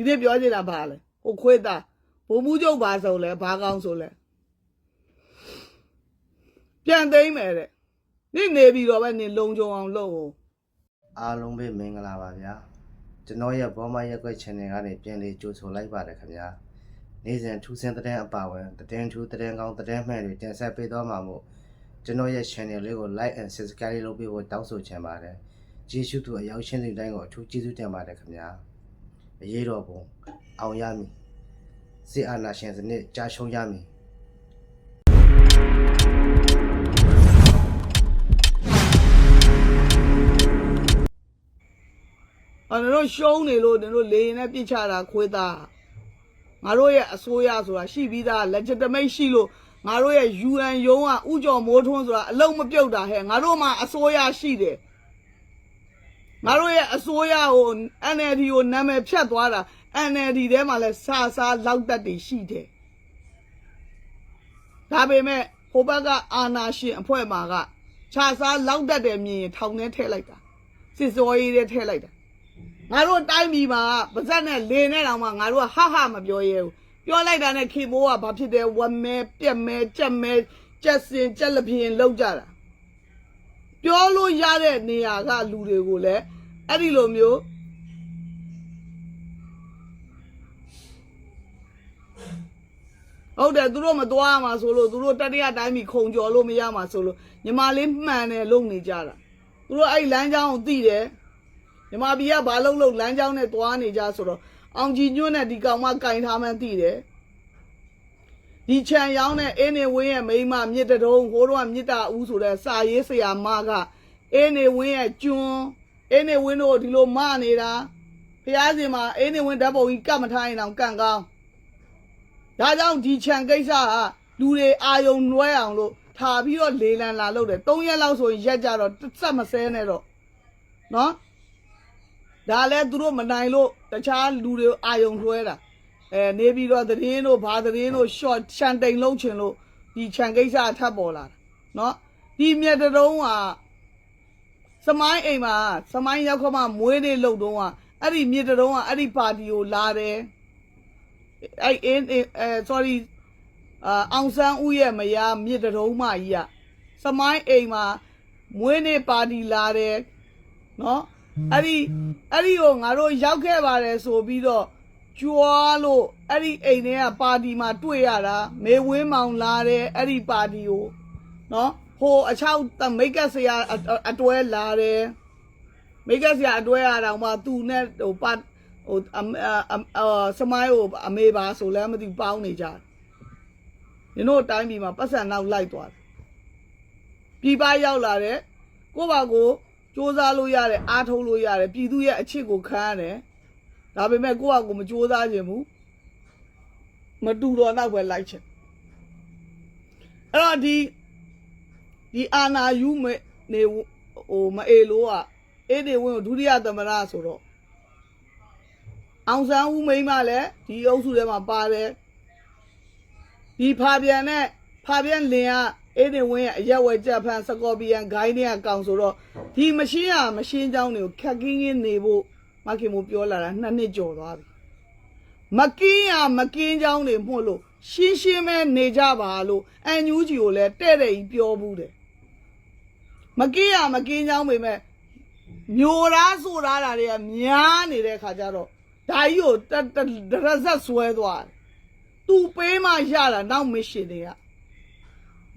ဒီနေ့ပြောနေတာဘာလဲဟိုခွေးသားဘုံမှုချုပ်ဘာဆိုလဲဘာကောင်းဆိုလဲပြန်သိမ့်မယ်တဲ့နေ့နေပြီးတော့ပဲနေလုံကြုံအောင်လုပ်ဟိုအားလုံးပဲမင်္ဂလာပါဗျာကျွန်တော်ရဲ့ဘောမရက်ွက် channel ကနေပြန်လေးကြိုဆိုလိုက်ပါတယ်ခင်ဗျာနေ့စဉ်ထူးဆန်းတဲ့အပါဝင်တဲ့ထူးတဲ့ကောင်းတဲ့မှန်တွေတင်ဆက်ပေးသွားမှာမို့ကျွန်တော်ရဲ့ channel လေးကို like and subscribe လုပ်ပေးဖို့တောင်းဆိုချင်ပါတယ်ကျေးဇူးတူအရောက်ချင်းတွေတိုင်းကိုအထူးကျေးဇူးတင်ပါတယ်ခင်ဗျာ အရေးတော်ပုံအောင်ရမည်စစ်အာဏာရှင်စနစ်ကြာရှုံးရမည်။အဲ့တော့ရှုံးနေလို့တို့လေရင်နဲ့ပြစ်ချတာခွေးသား။ငါတို့ရဲ့အစိုးရဆိုတာရှိပြီးသား legitimate ရှိလို့ငါတို့ရဲ့ UN ရုံးကဥကြော်မိုးထွန်းဆိုတာအလုံးမပြုတ်တာဟဲ့ငါတို့မှာအစိုးရရှိတယ်။ ငါတို့ရဲ့အစိုးရကို NLD ကိုနာမည်ဖြတ်သွားတာ NLD ထဲမှာလဲစာစားလောက်တက်တွေရှိတယ်။ဒါပေမဲ့ဟိုဘက်ကအာနာရှင်အဖွဲ့မှာကခြာစားလောက်တက်တယ်မြင်ရင်ထောင်ထဲထည့်လိုက်တာစစ်စောရေးထဲထည့်လိုက်တာငါတို့တိုင်းပြည်မှာပါဇက်နဲ့လေနဲ့တောင်မှငါတို့ကဟဟမပြောရဲဘူးပြောလိုက်တာနဲ့ခေမိုးကဘာဖြစ်တယ်ဝမဲပြက်မဲကြက်မဲကြက်စင်ကြက်လက်ပြင်းလောက်ကြတာ ပြောလို့ရတဲ့နေရာကလူတွေကိုလည်းအဲ့ဒီလိုမျိုးဟုတ်တယ်သူတို့မသွားမှာဆိုလို့သူတို့တတိယတိုင်းပြည်ခုံကျော်လို့မရမှာဆိုလို့ညီမလေးမှန်တယ်လုံနေကြတာသူတို့အဲ့ဒီလမ်းကြောင်းကိုသိတယ်မြမပြည်ကဘာလုံးလုံးလမ်းကြောင်းနဲ့တွားနေကြဆိုတော့အောင်ကြည်ညွန့်နဲ့ဒီကောင်မကင်ထားမှန်းသိတယ် ဒီခြံရောင်းတဲ့အင်းနေဝင်းရဲ့မိန်းမမြစ်တတုံးဟိုတော့ကမြစ်တာဦးဆိုတဲ့စာရေးဆရာမကအင်းနေဝင်းရဲ့ကျွန်းအင်းနေဝင်းတို့ဒီလိုမနေတာဖះစင်မှာအင်းနေဝင်းဓာတ်ပုံကြီးကတ်မထားရင်တော့ကန့်ကောင်းဒါကြောင့်ဒီခြံကိစ္စကလူတွေအာယုံနွဲအောင်လို့ထားပြီးတော့လေလံလာလို့တယ်၃ရက်လောက်ဆိုရင်ရက်ကြတော့တစ်ဆက်မစဲနဲ့တော့နော်ဒါလည်းသူတို့မနိုင်လို့တခြားလူတွေအာယုံလွှဲတာ အဲနေပြီးတော့သတင်းတို့ဘာသတင်းတို့ short ချန်တိန်လုံးချင်လို့ဒီချန်ကိစ္စအထပ်ပေါ်လာတာเนาะဒီမြက်တုံးကစမိုင်းအိမ်မှာစမိုင်းရောက်ခမမွေးနေလို့တုံးကအဲ့ဒီမြက်တုံးကအဲ့ဒီပါတီကိုလာတယ်အဲ့အင်းအဲ sorry အာအောင်ဆန်းဦးရဲ့မယားမြစ်တုံးမကြီးကစမိုင်းအိမ်မှာမွေးနေပါတီလာတယ် နော်အဲ့ဒီအဲ့ဒီကိုငါတို့ရောက်ခဲ့ပါတယ်ဆိုပြီးတော့ ကြွားလို့အဲ့ဒီအိမ်ထဲကပါတီမှာတွေ့ရတာမေဝင်းမောင်လာတယ်အဲ့ဒီပါတီကိုနော်ဟိုအချောက်တမိတ်ကဆရာအအတွဲလာတယ်မိတ်ကဆရာအတွဲရတော့မှသူနဲ့ဟိုပတ်ဟိုအမအမအာစမိုင်းကိုအမေပါဆိုလည်းမသိဘူးပေါင်းနေကြတယ်ညီတို့တိုင်းပြည်မှာပတ်စံနောက်လိုက်သွားတယ်ပြည်ပရောက်လာတဲ့ကိုယ့်ဘာကိုစူးစမ်းလို့ရတယ်အားထုတ်လို့ရတယ်ပြည်သူရဲ့အချစ်ကိုခံရတယ် ဒါပေမဲ့ကိုယ့်ဘာကိုမစူးစမ်းခြင်းဘူးမတူတော့နောက်ပဲလိုက်ချင်အဲ့တော့ဒီဒီအာနာယူမနေဟိုမအေလို့อ่ะအေးနေဝင်းကိုဒုတိယသမရဆိုတော့အောင်ဆန်းဦးမိန်းမလည်းဒီအုပ်စုထဲမှာပါတယ်ဒီဖာပြန်နဲ့ဖာပြန်လင်ကအေးနေဝင်းရဲ့အရက်ဝဲကြက်ဖန်စကော်ပီယန်ဂိုင်းတွေကကောင်ဆိုတော့ဒီမရှင်းရမရှင်းချောင်းတွေကိုခက်ကင်းကင်းနေဖို့ မခင်မို့ပြောလာတာနှစ်နှစ်ကျော်သွားပြီမကင်းရမကင်းချောင်းတွေမှုလို့ရှင်းရှင်းပဲနေကြပါလို့အန်ယူဂျီကိုလည်းတဲ့တဲ့ကြီးပြောဘူးတယ်မကင်းရမကင်းချောင်းပေမဲ့မျိုးသားဆိုရတာတွေကများနေတဲ့ခါကျတော့ဒါကြီးကိုတတတရဇက်ဆွဲသွားတယ်သူပေးမှရတာနောက်မရှင်တွေက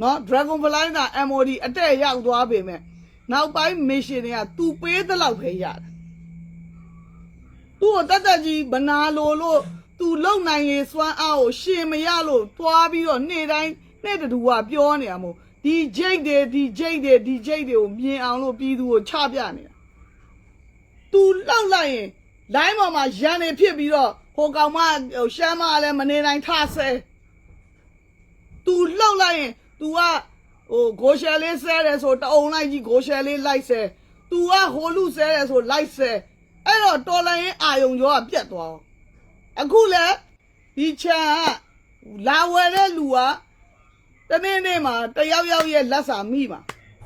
နော် Dragon Fly က MOD အတက်ရောက်သွားပေမဲ့နောက်ပိုင်းမရှင်တွေကသူပေးသလောက်ပဲရတယ် သူ့ကိုတက်တက်ကြီးမနာလိုလို့သူလုံနိုင်ရေးစွမ်းအားကိုရှင်မရလို့သွားပြီးတော့နေ့တိုင်းနေ့တူကပြောနေတာမို့ဒီဂျိတ်တွေဒီဂျိတ်တွေဒီဂျိတ်တွေကိုမြင်အောင်လို့ပြည်သူကိုချပြနေတာသူလောက်လိုက်ရင်လိုင်းပေါ်မှာရန်တွေဖြစ်ပြီးတော့ဟိုကောင်မဟိုရှမ်းမလည်းမနေနိုင်ထဆဲသူလောက်လိုက်ရင် तू ကဟိုဂိုရှယ်လေးဆဲတယ်ဆိုတအုံလိုက်ကြီးဂိုရှယ်လေးလိုက်ဆဲ तू ကဟိုလူဆဲတယ်ဆိုလိုက်ဆဲ အဲ့တော့တော်လိုင်းရင်အာယုံကျော်ကပြတ်သွားအောင်အခုလဲဒီချန်ကလာဝယ်တဲ့လူကတနေ့နေ့မှာတယောက်ယောက်ရဲ့လက်စာမိမှာ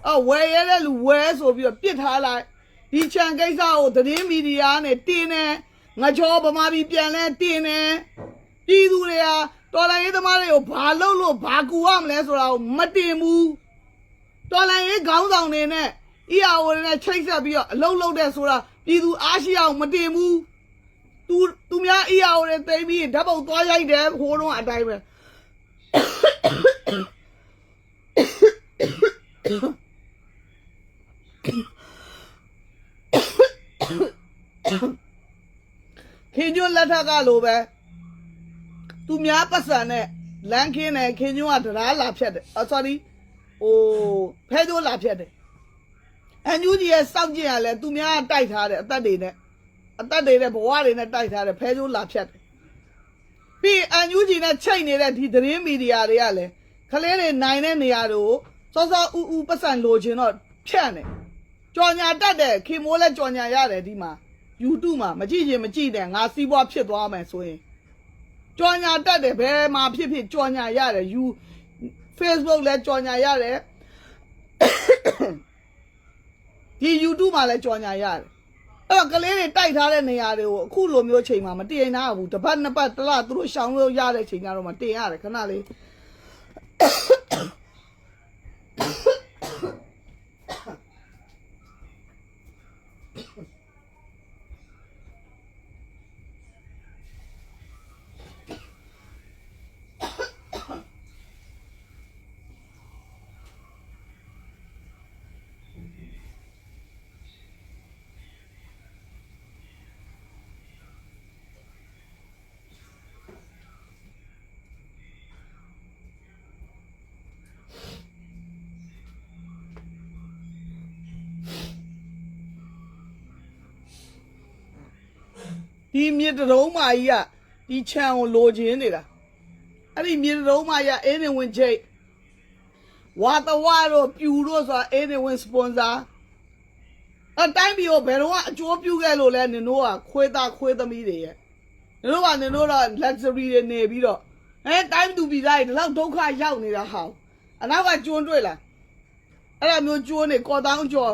အော်ဝယ်ရတဲ့လူဝယ်ဆိုပြီးတော့ပြစ်ထားလိုက်ဒီချန်ကိစ္စကိုသတင်းမီဒီယာနဲ့တင်းနေငါချောဗမာပြည်ပြန်လဲတင်နေပြည်သူတွေဟာတော်လိုင်းရေးသမားတွေကိုဘာလုပ်လို့ဘာကူရမလဲဆိုတာကိုမတင်ဘူးတော်လိုင်းရေးခေါင်းဆောင်တွေနဲ့ EAO တွေနဲ့ချိတ်ဆက်ပြီးတော့အလုံးလုံးတဲ့ဆိုတာ ပြည်သူအားရှိအောင်မတင်ဘူးသူသူများ EAO တွေတိတ်ပြီးဓာတ်ပုံသွားရိုက်တယ်ဟိုတော့အတိုင်းပဲခင်ကျွန်းလက်ထက်ကလိုပဲသူများပတ်စံနဲ့လမ်းခင်းတယ်ခင်ကျွန်းကတရားလာဖြတ်တယ်အော် sorry ဟိုဖဲကျိုးလာဖြတ်တယ် အန်ယူကြီးရဲ့စောင့်ကြည့်ရလဲသူများကတိုက်ထားတယ်အသက်တွေနဲ့အသက်တွေနဲ့ဘဝတွေနဲ့တိုက်ထားတယ်ဖဲကျိုးလာဖြတ်တယ်ပြီးအန်ယူကြီးနဲ့ချိန်နေတဲ့ဒီသတင်းမီဒီယာတွေကလည်းခလေးတွေနိုင်တဲ့နေရာတွေကိုစောစောဥဥပတ်စံလိုချင်တော့ဖြတ်နေကြော်ညာတက်တယ်ခင်မိုးလဲကြော်ညာရတယ်ဒီမှာ YouTube မှာမကြည့်ရင်မကြည့်တယ်ငါစီးပွားဖြစ်သွားမယ်ဆိုရင်ကြော်ညာတက်တယ်ဘယ်မှာဖြစ်ဖြစ်ကြော်ညာရတယ် you Facebook လဲကြော်ညာရတယ် ဒီ YouTube မှာလဲကြော်ညာရတယ်အဲ့တော့ကလေးတွေတိုက်ထားတဲ့နေရာတွေကိုအခုလိုမျိုးချိန်မှာမတင်နိုင်ဘူးတစ်ပတ်နှစ်ပတ်တစ်လသူတို့ရှောင်လို့ရတဲ့ချိန်ကတော့မတင်ရတယ်ခဏလေး ဒီမြစ်တရုံးမာကြီးကဒီခြံကိုလိုချင်နေတာအဲ့ဒီမြစ်တရုံးမာကြီးကအင်းနေဝင်ချိတ်ဝါတဝါတို့ပြူတို့ဆိုတာအင်းနေဝင်စပွန်ဆာအတိုင်းပြီးတော့ဘယ်တော့ကအကျိုးပြုခဲ့လို့လဲနင်တို့ကခွေးသားခွေးသမီးတွေရဲ့နင်တို့ကနင်တို့တော့ luxury တွေနေပြီးတော့အဲတိုင်းသူပြည်သားတွေဒီလောက်ဒုက္ခရောက်နေတာဟာအနောက်ကကျွန်းတွေ့လားအဲ့ဒါမျိုးကျွန်းနေကော်တောင်းကျော်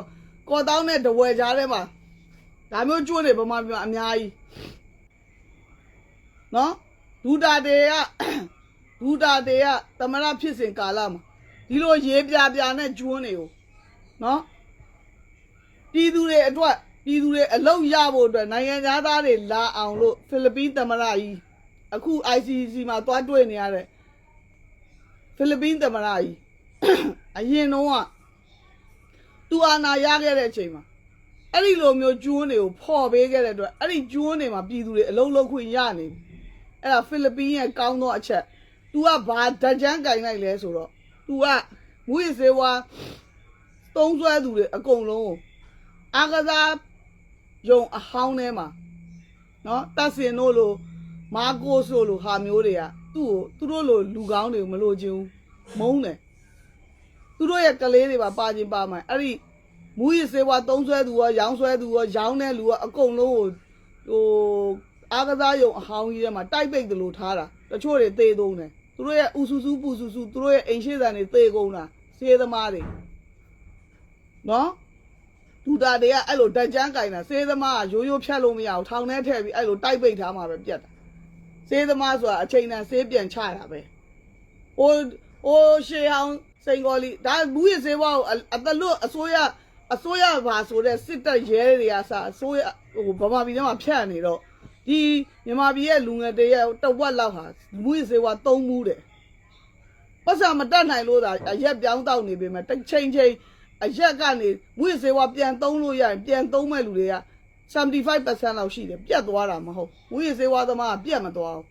ကော်တောင်းနဲ့တဝဲကြားထဲမှာ ဒါမျိုးကျွန်းနေဗမာပြည်မှာအများကြီးနော်ဒူတာတေကဒူတာတေကသမရဖြစ်စဉ်ကာလမှာဒီလိုရေးပြပြနဲ့ကျွန်းနေကိုနော်ပြည်သူတွေအတွက်ပြည်သူတွေအလုပ်ရဖို့အတွက်နိုင်ငံသားတွေလာအောင်လို့ဖိလစ်ပင်းသမရကြီးအခု ICC မှာတွားတွေ့နေရတဲ့ဖိလစ်ပင်းသမရကြီးအရင်တော့ကသူအာဏာရခဲ့တဲ့အချိန်မှာ အဲ့ဒီလိုမျိုးကျွန်းတွေကိုဖော်ပေးခဲ့တဲ့အတွက်အဲ့ဒီကျွန်းတွေမှာပြည်သူတွေအလုံးလုံးခွင့်ရနေပြီအဲ့ဒါဖိလစ်ပင်းရဲ့ကောင်းသောအချက် तू ကဘာဓာတ်ကြမ်းကင်လိုက်လဲဆိုတော့ तू ကမွေးစေဝါသုံးဆွဲသူတွေအကုန်လုံးကိုအာကစားယုံအဟောင်းထဲမှာနော်တတ်စင်တို့လိုမာကိုဆိုလိုဟာမျိုးတွေကသူ့ကိုသူတို့လိုလူကောင်းတွေကိုမလိုချင်ဘူးမုန်းတယ်သူတို့ရဲ့ကလေးတွေပါပါခြင်းပါမှန်အဲ့ဒီ မူရစေဝါသုံးဆွဲသူရောရောင်းဆွဲသူရောရောင်းတဲ့လူရောအကုန်လုံးကိုဟိုအားကစားယုံအဟောင်းကြီးထဲမှာတိုက်ပိတ်တယ်လို့ထားတာတချို့တွေသေသုံးတယ်သူတို့ရဲ့ဥဆူဆူပူဆူဆူသူတို့ရဲ့အိမ်ရှိဆန်တွေသေကုန်တာစေးသမားတွေနော်ဒူတာတွေကအဲ့လိုဓာတ်ကြမ်းကင်တာစေးသမားကရိုးရိုးဖြတ်လို့မရဘူးထောင်ထဲထည့်ပြီးအဲ့လိုတိုက်ပိတ်ထားမှာပဲပြတ်တာစေးသမားဆိုတာအချိန်တန်စေးပြန်ချတာပဲဟိုဟိုရှေးအောင်စိန်ကောလီဒါမူရစေဝါကိုအတလွတ်အစိုးရ အစိုးရဘာဆိုတဲ့စစ်တပ်ရဲတွေကစအစိုးရဟိုဗမာပြည်ထဲမှာဖြတ်နေတော့ဒီမြန်မာပြည်ရဲ့လူငယ်တွေရဲ့တဝက်လောက်ဟာမူရစေဝါသုံးမှုတယ်ပတ်စံမတတ်နိုင်လို့သာအရက်ပြောင်းတောက်နေပေမဲ့တစ်ချိန်ချိန်အရက်ကနေမူရစေဝါပြန်သုံးလို့ရရင်ပြန်သုံးမဲ့လူတွေက75%လောက်ရှိတယ်ပြတ်သွားတာမဟုတ်မူရစေဝါသမားကပြတ်မသွားဘူး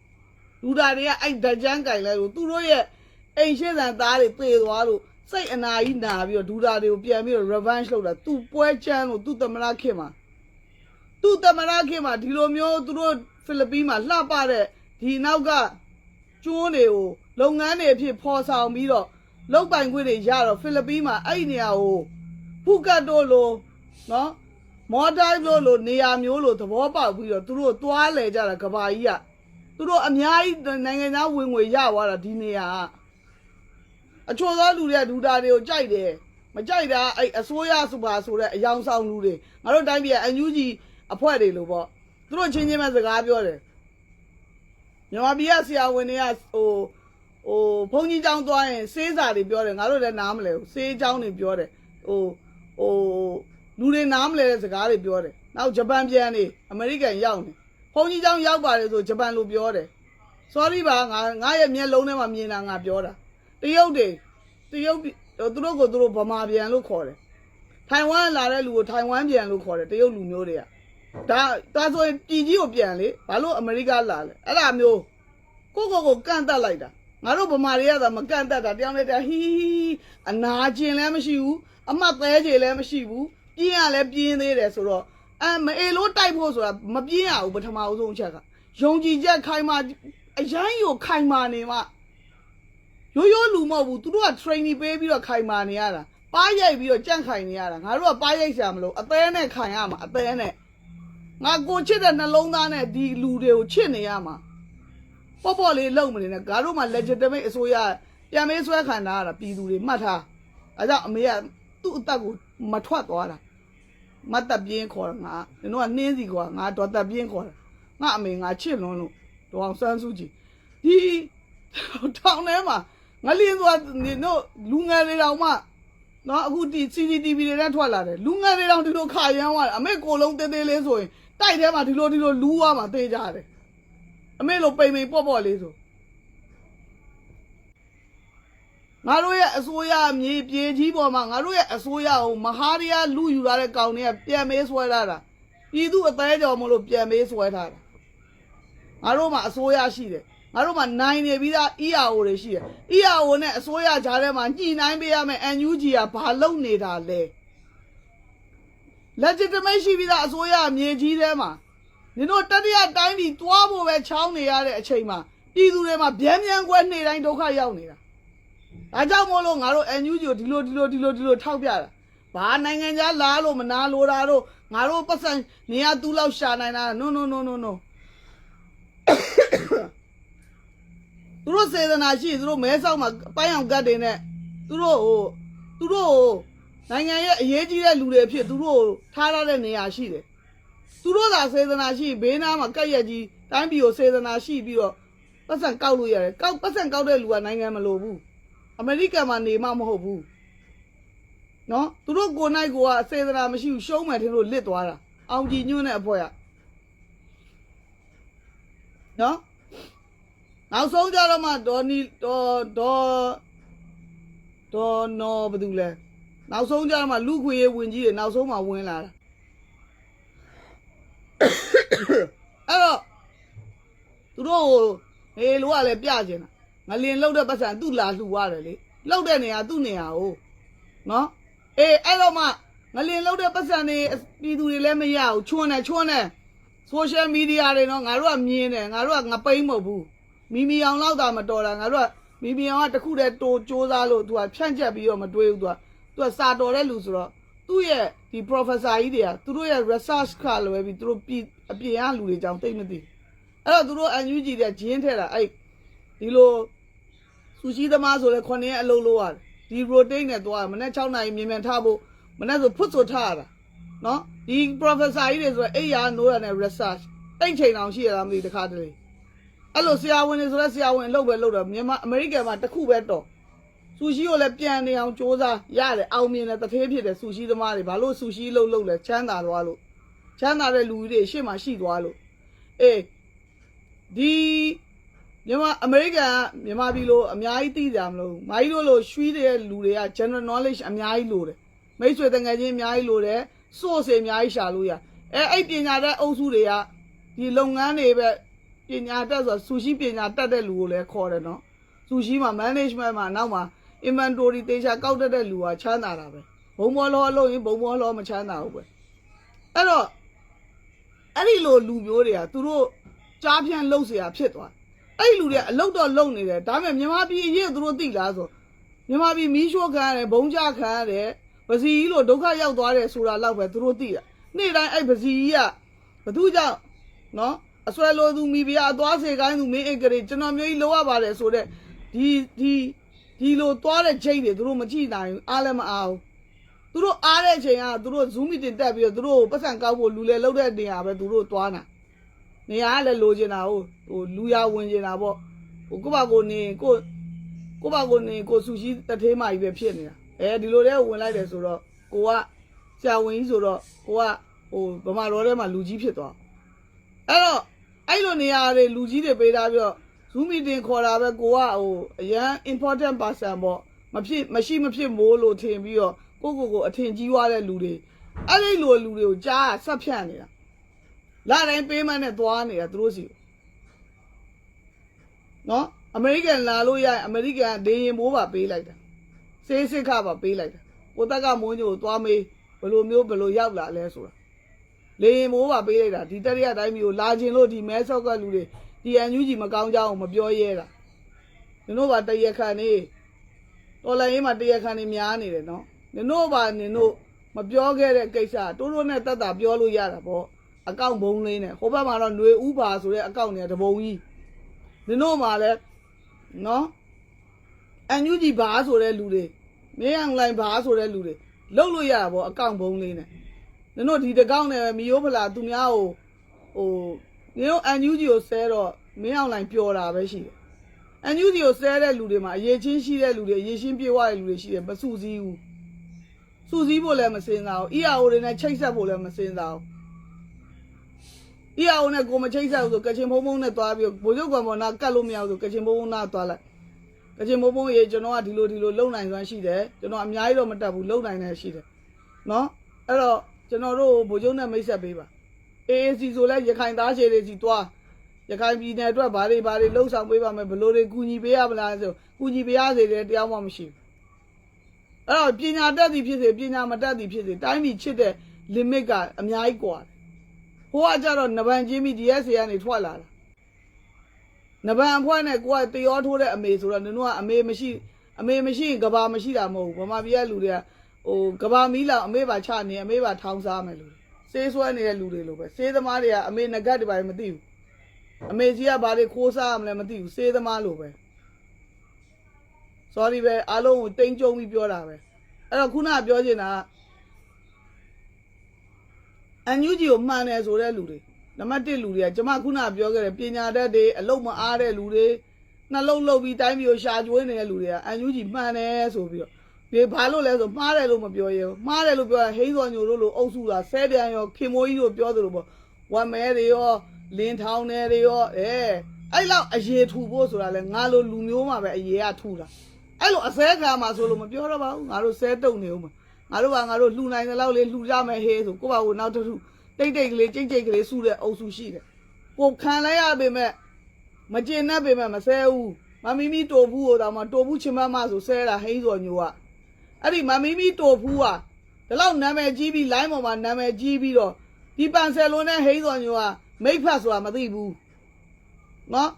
လူသားတွေကအဲ့ဓာတ်ကြမ်းကြိုင်လဲလို့သူတို့ရဲ့အိမ်ရှိဆန်သားတွေသေသွားလို့ စိတ်အနာကြီးနာပြီးတော့ဒူတာတွေကိုပြန်ပြီးတော့ revenge လုပ်တာသူပွဲချမ်းလို့သူသမရခင်မှာသူသမရခင်မှာဒီလိုမျိုးသူတို့ဖိလစ်ပင်းမှာလှပတဲ့ဒီနောက်ကကျွန်းတွေကိုလုပ်ငန်းတွေအဖြစ်ဖော်ဆောင်ပြီးတော့လုပ်ပိုင်ခွင့်တွေရတော့ဖိလစ်ပင်းမှာအဲ့ဒီနေရာကိုဖူကတ်တို့လိုနော်မော်ဒိုင်းတို့လိုနေရာမျိုးလိုသဘောပေါက်ပြီးတော့သူတို့သွားလဲကြတာကဘာကြီးကသူတို့အများကြီးနိုင်ငံသားဝင်ငွေရသွားတာဒီနေရာက အချို့သောလူတွေကဒူတာတွေကိုကြိုက်တယ်မကြိုက်တာအဲ့အစိုးရဆိုပါဆိုတဲ့အယောင်ဆောင်လူတွေငါတို့တိုင်းပြည်ကအန်ယူဂျီအဖွဲ့တွေလို့ပေါ့သူသူတို့ချင်းချင်းပဲစကားပြောတယ်မြန်မာပြည်ကဆရာဝန်တွေကဟိုဟိုဘုန်းကြီးကျောင်းသွားရင်စေးစာတွေပြောတယ်ငါတို့လည်းနားမလဲဘူးစေးကျောင်းတွေပြောတယ်ဟိုဟိုလူတွေနားမလဲတဲ့စကားတွေပြောတယ်နောက်ဂျပန်ပြန်နေအမေရိကန်ရောက်နေဘုန်းကြီးကျောင်းရောက်ပါတယ်ဆိုဂျပန်လိုပြောတယ် sorry ပါငါငါရဲ့မျက်လုံးထဲမှာမြင်တာငါပြောတာ တရုတ်တွေတရုတ်ပြည်သူတို့ကိုသူတို့ဗမာပြန်လို့ခေါ်တယ်ထိုင်ဝမ်လာတဲ့လူကိုထိုင်ဝမ်ပြန်လို့ခေါ်တယ်တရုတ်လူမျိုးတွေကဒါဒါဆိုရင်ပြည်ကြီးကိုပြန်လေဘာလို့အမေရိကလာလဲအဲ့ဒါမျိုးကိုကိုကိုကန့်တက်လိုက်တာငါတို့ဗမာတွေကသာမကန့်တက်တာတယောက်နဲ့တည်းဟီးဟီးအနာကျင်လည်းမရှိဘူးအမတ်သေးချေလည်းမရှိဘူးပြင်းရလည်းပြင်းသေးတယ်ဆိုတော့အမအေလို့တိုက်ဖို့ဆိုတာမပြင်းရဘူးပထမအဆုံးအချက်ကယုံကြည်ချက်ခိုင်မာအရန်ကိုခိုင်မာနေမှ ရိုးရိုးလူမဟုတ်ဘူးသူတို့က training ပေးပြီးတော့ခိုင်မာနေရတာပါရိုက်ပြီးတော့ကြန့်ခိုင်နေရတာငါတို့ကပါရိုက်ရှာမလို့အသေးနဲ့ခိုင်ရမှာအသေးနဲ့ငါကိုချစ်တဲ့နှလုံးသားနဲ့ဒီလူတွေကိုချစ်နေရမှာပေါ့ပေါ့လေးလုံမနေနဲ့ငါတို့မှ legitimate အစိုးရပြန်မေးဆွဲခံထားရတာပြည်သူတွေမှတ်ထားအဲကြောင့်အမေကသူ့အသက်ကိုမထွက်သွားတာမတ်တပ်ပြင်းခေါ်တာငါနင်တို့ကနှင်းစီကွာငါဒေါ်တပ်ပြင်းခေါ်တာငါအမေငါချစ်လွန်းလို့ဒေါအောင်ဆန်းစုကြည်ဒီထောင်ထဲမှာ ငလင်းသွားနေတို့လူငယ်တွေတောင်မှနော်အခုဒီ CCTV တွေနဲ့ထွက်လာတယ်လူငယ်တွေတောင်ဒီလိုခါရမ်းသွားတယ်အမေကိုလုံးတေးသေးလေးဆိုရင်တိုက်ထဲမှာဒီလိုဒီလိုလူးသွားမှာတေးကြတယ်အမေလိုပိန်ပိန်ပေါ့ပေါ့လေးဆိုငါတို့ရဲ့အစိုးရမြေပြေကြီးပေါ်မှာငါတို့ရဲ့အစိုးရကိုမဟာရီယာလူယူလာတဲ့ကောင်တွေကပြန်မေးဆွဲထားတာပြည်သူအသေးကြော်မလို့ပြန်မေးဆွဲထားတာငါတို့မှာအစိုးရရှိတယ် ငါတို့မှာနိုင်နေပြီးသား ERO တွေရှိတယ် ERO နဲ့အစိုးရကြားထဲမှာညှိနှိုင်းပေးရမယ် NUG ကဘာလုပ်နေတာလဲ legitimate ရှိပြီးသားအစိုးရမြေကြီးထဲမှာနင်တို့တတိယတိုင်းပြည်တွားဖို့ပဲချောင်းနေရတဲ့အချိန်မှာပြည်သူတွေမှာဗျမ်းဗျမ်းကွဲနေတိုင်းဒုက္ခရောက်နေတာဒါကြောင့်မို့လို့ငါတို့ NUG ကိုဒီလိုဒီလိုဒီလိုဒီလိုထောက်ပြတာဘာနိုင်ငံခြားလာလို့မနာလိုတာတို့ငါတို့ပတ်စံနေရသူ့လောက်ရှာနိုင်တာ no no no no no သူတို့စေတနာရှိသူတို့မဲဆောက်မှာပိုင်းအောင်ကတ်တွေနဲ့သူတို့ဟိုသူတို့ဟိုနိုင်ငံရဲ့အရေးကြီးတဲ့လူတွေအဖြစ်သူတို့ကိုထားရတဲ့နေရာရှိတယ်သူတို့သာစေတနာရှိဘေးနားမှာကတ်ရက်ကြီးတိုင်းပြည်ကိုစေတနာရှိပြီးတော့ပတ်စံကောက်လို့ရတယ်ကောက်ပတ်စံကောက်တဲ့လူကနိုင်ငံမလိုဘူးအမေရိကန်မှာနေမှမဟုတ်ဘူးနော်သူတို့ကိုယ်နိုင်ကိုကစေတနာမရှိဘူးရှုံးမယ်ထင်လို့လစ်သွားတာအောင်ကြည်ညွန့်တဲ့အဖွဲကနော် နောက်ဆုံးကြတော့မှဒေါ်နီဒေါ်ဒေါ်ဒေါ်နော်ဘာတူလဲနောက်ဆုံးကြတော့မှလူခွေရေးဝင်ကြီးတွေနောက်ဆုံးမှဝင်လာတာအဲ့တော့သူတို့ဟိုဟေးလိုကလည်းပြကျင်တာငလင်လောက်တဲ့ပတ်စံသူ့လာလှူရတယ်လေလောက်တဲ့နေရာသူ့နေရာဟိုနော်အေးအဲ့တော့မှငလင်လောက်တဲ့ပတ်စံတွေပြည်သူတွေလည်းမရဘူးချွန်းတယ်ချွန်းတယ် social media တွေနော်ငါတို့ကမြင်တယ်ငါတို့ကငပိမ့်မဟုတ်ဘူး မီမီအောင်လောက်တာမတော်တာငါတို့ကမီမီအောင်ကတခုတည်းတိုးစ조사လို့သူကဖြန့်ချက်ပြီးတော့မတွေးဘူးသူကသူကစာတော်တဲ့လူဆိုတော့သူ့ရဲ့ဒီ professor ကြီးတွေကသူတို့ရဲ့ research ခါလွယ်ပြီးသူတို့ပြည်အပြင်ကလူတွေကြောင့်သိမ့်မသိအဲ့တော့သူတို့ NUG တဲ့ဂျင်းထဲတာအဲ့ဒီလိုစူရှိသမားဆိုလဲခုနှစ်ရက်အလုပ်လုပ်ရတယ်ဒီ rotate နဲ့သွားမနေ့6နာရီမြင်မြန်ထားဖို့မနေ့ဆိုဖွတ်ဆိုထားရတာနော်ဒီ professor ကြီးတွေဆိုတော့အဲ့ရနိုးရတဲ့ research တိတ်ချိန်အောင်ရှိရတာမသိတခါတလေ အဲ့လိုဆရာဝန်တွေဆိုလဲဆရာဝန်အလုပ်ပဲလုပ်တော့မြန်မာအမေရိကန်မှာတစ်ခုပဲတော့ဆူရှိကိုလည်းပြန်နေအောင်စ조사ရတယ်အောင်မြင်တယ်တထေးဖြစ်တယ်ဆူရှိသမားတွေဘာလို့ဆူရှိလုပ်လုပ်လဲချမ်းသာသွားလို့ချမ်းသာတဲ့လူကြီးတွေရှေ့မှာရှိသွားလို့အေးဒီမြန်မာအမေရိကန်ကမြန်မာပြည်လိုအများကြီးသိကြမလို့မိုင်းတို့လိုရွှီးတဲ့လူတွေက general knowledge အများကြီးလိုတယ်မိတ်ဆွေတငယ်ချင်းအများကြီးလိုတယ် source တွေအများကြီးရှာလို့ရအဲအဲ့ပညာတဲ့အုပ်စုတွေကဒီလုပ်ငန်းတွေပဲပ ညာတတ်ဆိုဆူရှိပညာတတ်တဲ့လူကိုလည်းခေါ်တယ်နော်ဆူရှိမှာ management မှာနောက်မှာ inventory တေချာကောက်တတ်တဲ့လူကချမ်းသာတာပဲဘုံဘောလောလို့ရင်ဘုံဘောလောမချမ်းသာဘူးပဲအဲ့တော့အဲ့ဒီလိုလူမျိုးတွေကသူတို့ကြားဖြန့်လှုပ်เสียဖြစ်သွားအဲ့ဒီလူတွေကအလုတ်တော့လုံနေတယ်ဒါပေမဲ့မြန်မာပြည်အရေးကိုသူတို့သိလားဆိုမြန်မာပြည်မီးရှို့ခံရတယ်ဘုံကြခံရတယ်ပစီကြီးလိုဒုက္ခရောက်သွားတယ်ဆိုတာတော့ပဲသူတို့သိတာနေ့တိုင်းအဲ့ပစီကြီးကဘသူကြောင့်နော် အစွဲလိုသူမိဖုရားအသွားစေကိုင်းသူမင်းအင်္ဂရိကျွန်တော်မျိုးကြီးလိုရပါတယ်ဆိုတော့ဒီဒီဒီလိုသွားတဲ့ချိန်တွေသူတို့မကြည့်နိုင်ဘူးအားလည်းမအားဘူးသူတို့အားတဲ့အချိန်ကသူတို့ zoom meeting တက်ပြီးတော့သူတို့ပတ်စံကောက်ဖို့လူလေလောက်တဲ့နေရာပဲသူတို့သွားတာနေရာကလည်းလိုချင်တာဟိုဟိုလူရဝင်ချင်တာပေါ့ဟိုကိုယ့်ဘာကိုနေကိုယ့်ကိုယ့်ဘာကိုနေကိုယ်ဆူရှိတထေးမကြီးပဲဖြစ်နေတာအဲဒီလိုတဲ့ဝင်လိုက်တယ်ဆိုတော့ကိုကဆရာဝန်ကြီးဆိုတော့ကိုကဟိုဗမာတော်ထဲမှာလူကြီးဖြစ်သွားအဲ့တော့ အဲ့လိုနေရာတွေလူကြီးတွေပေးထားပြီးတော့ Zoom meeting ခေါ်တာပဲကိုကဟိုအရန် important person ပေါ့မဖြစ်မရှိမဖြစ်မိုးလို့ထင်ပြီးတော့ကိုကိုကိုအထင်ကြီးွားတဲ့လူတွေအဲ့ဒီလိုလူတွေကိုကြားဆက်ဖြန့်နေတာလာတိုင်းပေးမှနဲ့သွားနေတာသူတို့စီကိုနော်အမေရိကန်လာလို့ရရင်အမေရိကန်ဒေရင်မိုးပါပေးလိုက်တာစေးစစ်ခပါပေးလိုက်တာကိုတက်ကမွန်းညိုကိုသွားမေးဘယ်လိုမျိုးဘယ်လိုရောက်လာလဲဆိုတာ လေရင်မိုးပါပေးလိုက်တာဒီတက်ရတိုင်းမျိုးလာခြင်းလို့ဒီမဲဆော့ကလူတွေဒီအန်ယူကြီးမကောင်းကြအောင်မပြောရဲတာနင်တို့ပါတရခန်နေတော်လိုင်းရေးမှာတရခန်နေများနေတယ်နော်နင်တို့ပါနင်တို့မပြောခဲ့တဲ့ကိစ္စတိုးတိုးနဲ့တတ်တာပြောလို့ရတာပေါ့အကောင့်ဘုံလေးနဲ့ဟိုဘက်မှာတော့ຫນွေဥပါဆိုတဲ့အကောင့်နဲ့တဘုံကြီးနင်တို့မှာလည်းနော်အန်ယူဂျီဘာဆိုတဲ့လူတွေမင်းအွန်လိုင်းဘာဆိုတဲ့လူတွေလောက်လို့ရတာပေါ့အကောင့်ဘုံလေးနဲ့ နင်တို့ဒီတကောင့်နဲ့မီယိုးဖလာသူများကိုဟိုနင်တို့အန်ယူဂျီကိုဆဲတော့မင်းအွန်လိုင်းပျော်တာပဲရှိတယ်အန်ယူဂျီကိုဆဲတဲ့လူတွေမှာအရေးချင်းရှိတဲ့လူတွေအရေးချင်းပြေဝတဲ့လူတွေရှိတယ်မစုစည်းဘူးစုစည်းဖို့လည်းမစင်စားဘူး EAO တွေနဲ့ချိတ်ဆက်ဖို့လည်းမစင်စားဘူး EAO နဲ့ကိုမချိတ်ဆက်ဘူးဆိုကချင်ဘုံဘုံနဲ့သွားပြီးဘိုလ်ချုပ်ကံပေါ်နာကတ်လို့မရဘူးဆိုကချင်ဘုံဘုံနာသွားလိုက်ကချင်ဘုံဘုံရေကျွန်တော်ကဒီလိုဒီလိုလုံနိုင်စွမ်းရှိတယ်ကျွန်တော်အများကြီးတော့မတက်ဘူးလုံနိုင်တယ်ရှိတယ်နော်အဲ့တော့ ကျွန်တော်တို့ဘိုလ်ချုပ်နဲ့မိတ်ဆက်ပေးပါ AAC ဆိုလဲရခိုင်သားခြေတွေစီသွားရခိုင်ပြည်နယ်အတွက်ဘာတွေဘာတွေလှုပ်ဆောင်ပေးပါမယ်ဘယ်လိုတွေကူညီပေးရမလားဆိုကူညီပေးရစေတယ်တရားမှမရှိဘူးအဲ့တော့ပညာတတ်သည်ဖြစ်စေပညာမတတ်သည်ဖြစ်စေတိုင်းပြည်ချစ်တဲ့ limit ကအများကြီးกว่าတယ်ဟိုကကြတော့နဗန်ချင်းပြီး DSA ကနေထွက်လာတာနဗန်အဖွဲ့နဲ့ကိုကတရောထိုးတဲ့အမေဆိုတော့နင်တို့ကအမေမရှိအမေမရှိရင်ကဘာမရှိတာမဟုတ်ဘူးဗမာပြည်ကလူတွေက ဟိုကဘာမီးလောက်အမေပါချနေအမေပါထောင်းစားမယ်လူတွေစေးဆွဲနေတဲ့လူတွေလိုပဲစေးသမားတွေကအမေငကတ်တွေပါမသိဘူးအမေကြီးကဘာတွေခိုးစားရမလဲမသိဘူးစေးသမားလိုပဲ sorry ပဲအားလုံးကိုတိမ်ကြုံပြီးပြောတာပဲအဲ့တော့ခုနကပြောချင်တာကအန်ယူဂျီကိုမှန်တယ်ဆိုတဲ့လူတွေနံပါတ်1လူတွေကကျွန်မခုနကပြောခဲ့တဲ့ပညာတတ်တွေအလုံးမအားတဲ့လူတွေနှလုံးလှုပ်ပြီးတိုင်းပြည်ကိုရှာကျွေးနေတဲ့လူတွေကအန်ယူဂျီမှန်တယ်ဆိုပြီးတော့ ဒီဘာလို့လဲဆိုမှားတယ်လို့မပြောရဲဘူးမှားတယ်လို့ပြောရင်ဟိန်းစော်ညိုတို့လိုအုပ်စုတာဆဲပြန်ရောခင်မိုးကြီးတို့ပြောသလိုပေါ့ဝမ်မဲတွေရောလင်းထောင်းတွေရောအဲအဲ့လောက်အရေထူဖို့ဆိုတာလဲငါလိုလူမျိုးမှပဲအရေကထူတာအဲ့လိုအစဲခံမှာဆိုလို့မပြောတော့ပါဘူးငါတို့ဆဲတုံနေဦးမှာငါတို့ကငါတို့လှူနိုင်တဲ့လောက်လေးလှူကြမယ်ဟေးဆိုကိုယ့်ဘာကိုနောက်တစ်ခုတိတ်တိတ်ကလေးကြိတ်ကြိတ်ကလေးစုတဲ့အုပ်စုရှိတယ်ကိုခံလိုက်ရပေမဲ့မကျင်တတ်ပေမဲ့မဆဲဘူးမမီမီတိုဘူးဟိုတော့မှတိုဘူးချင်မမဆိုဆဲတာဟိန်းစော်ညိုက အဲ့ဒီမမီမီတိုဘူးကဒီလောက်နာမည်ကြီးပြီး line ပေါ်မှာနာမည်ကြီးပြီးတော့ဒီပန်ဆယ်လုံးနဲ့ဟိန်းစော်ညိုကမိတ်ဖတ်ဆိုတာမသိဘူးနော်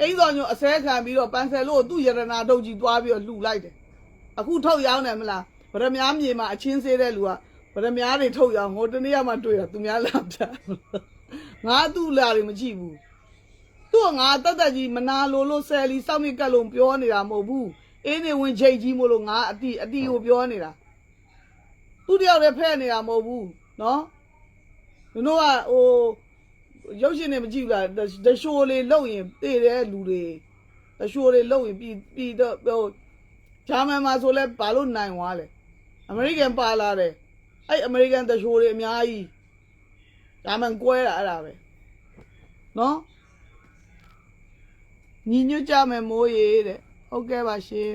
အိမ်တော်ညိုအစဲခံပြီးတော့ပန်ဆယ်လို့သူ့ယရနာထုတ်ကြီးသွားပြီးတော့လှူလိုက်တယ်အခုထုတ်ရောင်းတယ်မလားဗရမ ्या မြေမှာအချင်းသေးတဲ့လူကဗရမ ्या တွေထုတ်ရောင်းဟိုတနေ့ကမှတွေ့တာသူများလာပြငါသူ့လာတွေမကြည့်ဘူးသူ့ကငါတက်တက်ကြီးမနာလိုလို့ဆယ်လီစောင့်မြကက်လုံးပြောနေတာမဟုတ်ဘူး အင်းနေဝင်ချိတ်ကြီးမို့လို့ငါအတိအတိကိုပြောနေတာသူတယောက်လည်းဖဲ့နေတာမဟုတ်ဘူးနော်တို့ကဟိုရုပ်ရှင်တွေမကြည့်ဘူးလားတရှိုးလေးလုံရင်တည်တဲ့လူတွေတရှိုးလေးလုံရင်ပြီးပြီးတော့ဟိုဂျာမန်မှာဆိုလဲဘာလို့နိုင်သွားလဲအမေရိကန်ပါလာတယ်အဲ့အမေရိကန်တရှိုးတွေအများကြီးဂျာမန်ကွဲတာအဲ့ဒါပဲနော်ညီညွတ်ကြမယ်မိုးရေတဲ့ ဟုတ်ကဲ့ပါရှင်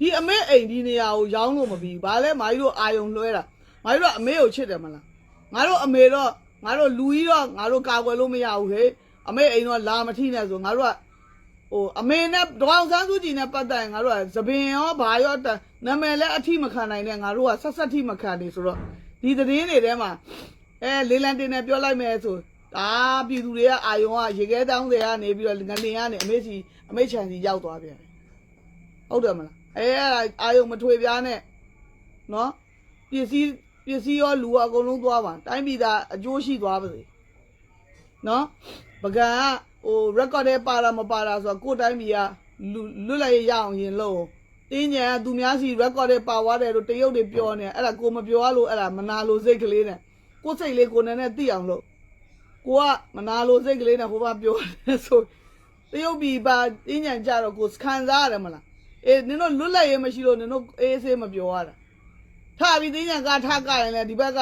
ဒီအမေအိမ်ဒီနေရာကိုရောင်းလို့မပြီးဘူးဘာလဲမာကြီးတို့အာယုံလွှဲတာမာကြီးတို့အမေကိုချစ်တယ်မလားငါတို့အမေတော့ငါတို့လူကြီးတော့ငါတို့ကာကွယ်လို့မရဘူးဟဲ့အမေအိမ်တော့လာမထိနဲ့ဆိုငါတို့ကဟိုအမေနဲ့ဒေါအောင်ဆန်းစုကြည်နဲ့ပတ်သက်ရင်ငါတို့ကသပင်ရောဘာရောတနာမည်လည်းအထိမခံနိုင်တဲ့ငါတို့ကဆက်ဆက်ထိမခံနေဆိုတော့ဒီသတင်းတွေထဲမှာအဲလေးလံတင်နဲ့ပြောလိုက်မယ်ဆို ဒါပြည်သူတွေကအာယုံကရေခဲတောင်းတွေကနေပြီးတော့ငလင်ကနေအမေစီအမေချန်စီရောက်သွားပြန်တယ်ဟုတ်တယ်မလားအဲအဲ့ဒါအာယုံမထွေပြားနဲ့နော်ပစ္စည်းပစ္စည်းရောလူရောအကုန်လုံးသွားပါတိုင်းပြည်သားအကျိုးရှိသွားပါစေနော်ပကံကဟို record ထဲပါတာမပါတာဆိုတော့ကိုယ်တိုင်းပြည်ကလူလွတ်လပ်ရရအောင်ရင်လို့တတင်းညံကသူများစီ record တွေပါသွားတယ်လို့တရုတ်တွေပြောနေအဲ့ဒါကိုမပြောရလို့အဲ့ဒါမနာလို့စိတ်ကလေးနဲ့ကိုယ်စိတ်လေးကိုယ်နဲ့နဲ့သိအောင်လို့ ကိုကမနာလို့စိတ်ကလေးနဲ့ဟိုဘပြောတယ်ဆိုတရုတ်ပြည်ပါတင်းညံကြတော့ကိုခံစားရတယ်မလားအေးနင်တို့လွတ်လပ်ရေးမရှိလို့နင်တို့အေးဆေးမပြောရတာထားပြီးတင်းညံကထားကြရင်လည်းဒီဘက်က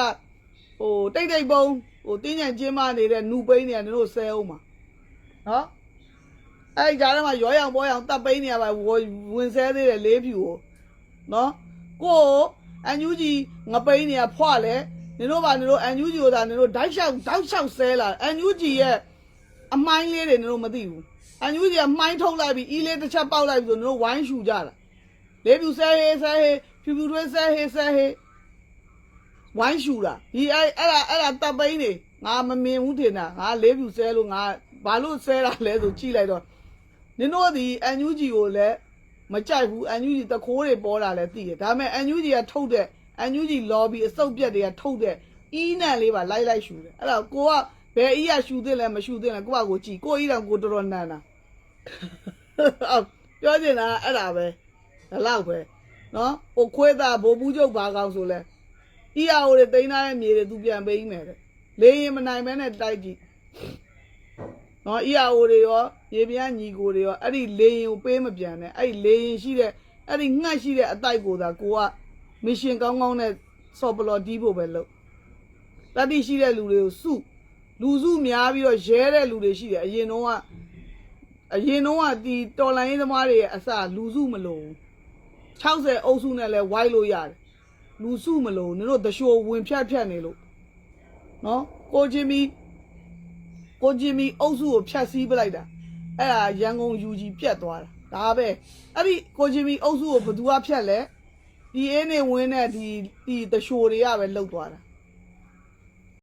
ဟိုတိတ်တိတ်ပုံဟိုတင်းညံကျင်းမနေတဲ့နူပိန်းနေနင်တို့ဆဲအောင်ပါနော်အဲ့ဒီကြားထဲမှာရောရောင်ပေါ်ရောင်တပ်ပိန်းနေရပါဝင်ဆဲသေးတယ်လေးဖြူကိုနော်ကိုအန်ယူကြီးငပိန်းနေရဖွာလဲ နင်တို့ပါနင်တို့အန်ယူကြီးကိုသာနင်တို့ဓာတ်လျှောက်ဓာတ်လျှောက်ဆဲလာအန်ယူကြီးရဲ့အမိုင်းလေးတွေနင်တို့မသိဘူးအန်ယူကြီးကမိုင်းထုတ်လိုက်ပြီးအီးလေးတစ်ချက်ပေါက်လိုက်ပြီးဆိုနင်တို့ဝိုင်းရှူကြတာလေးဖြူဆဲဟေးဆဲဟေးဖြူဖြူထွေးဆဲဟေးဆဲဟေးဝိုင်းရှူတာဒီအဲ့အဲ့ဒါအဲ့ဒါတပ်ပိန်းနေငါမမြင်ဘူးထင်တာငါလေးဖြူဆဲလို့ငါဘာလို့ဆဲတာလဲဆိုကြည့်လိုက်တော့နင်တို့ဒီအန်ယူဂျီကိုလည်းမကြိုက်ဘူးအန်ယူဂျီတခိုးတွေပေါ်တာလည်းသိတယ်ဒါပေမဲ့အန်ယူဂျီကထုတ်တဲ့ အန်ယူဂျီ lobby အစုပ်ပြက်တွေကထုတ်တဲ့အီးနံလေးပါလိုက်လိုက်ရှူတယ်အဲ့တော့ကိုကဘယ်အီးရရှူသင့်လဲမရှူသင့်လဲကိုကကိုကြည့်ကိုအီးတောင်ကိုတော်တော်နန်တာအော်ပြောချင်တာအဲ့ဒါပဲဒါလောက်ပဲနော်ဟိုခွေးသားဘိုးဘူးကျုပ်ဘာကောင်းဆိုလဲအီးရဟိုတွေတိန်းထားတဲ့မြေတွေသူပြန်ပေးမယ်တဲ့လေရင်မနိုင်မဲနဲ့တိုက်ကြည့်နော် EAO တွေရောရေပြန်းညီကိုတွေရောအဲ့ဒီလေရင်ကိုပေးမပြန်နဲ့အဲ့ဒီလေရင်ရှိတဲ့အဲ့ဒီငှက်ရှိတဲ့အတိုက်ကိုသာကိုက မစ်ရှင်ကောင်းကောင်းနဲ့စော်ပလော်တီးဖို့ပဲလုပ်တတိရှိတဲ့လူတွေကိုစုလူစုများပြီးတော့ရဲတဲ့လူတွေရှိတယ်အရင်တော့ကအရင်တော့ကဒီတော်လိုင်းရေးသမားတွေရဲ့အစလူစုမလို့60အုပ်စုနဲ့လဲဝိုင်းလို့ရတယ်လူစုမလို့နင်တို့တရှိုးဝင်ဖြတ်ဖြတ်နေလို့နော်ကိုချင်းပြီးကိုဂျင်မီအုပ်စုကိုဖြတ်စည်းပလိုက်တာအဲ့ဒါရန်ကုန်ယူကြီးပြတ်သွားတာဒါပဲအဲ့ဒီကိုဂျင်မီအုပ်စုကိုဘယ်သူကဖြတ်လဲ ဒီအေးနေဝင်းတဲ့ဒီဒီတရှိုတွေကပဲလှုပ်သွားတာ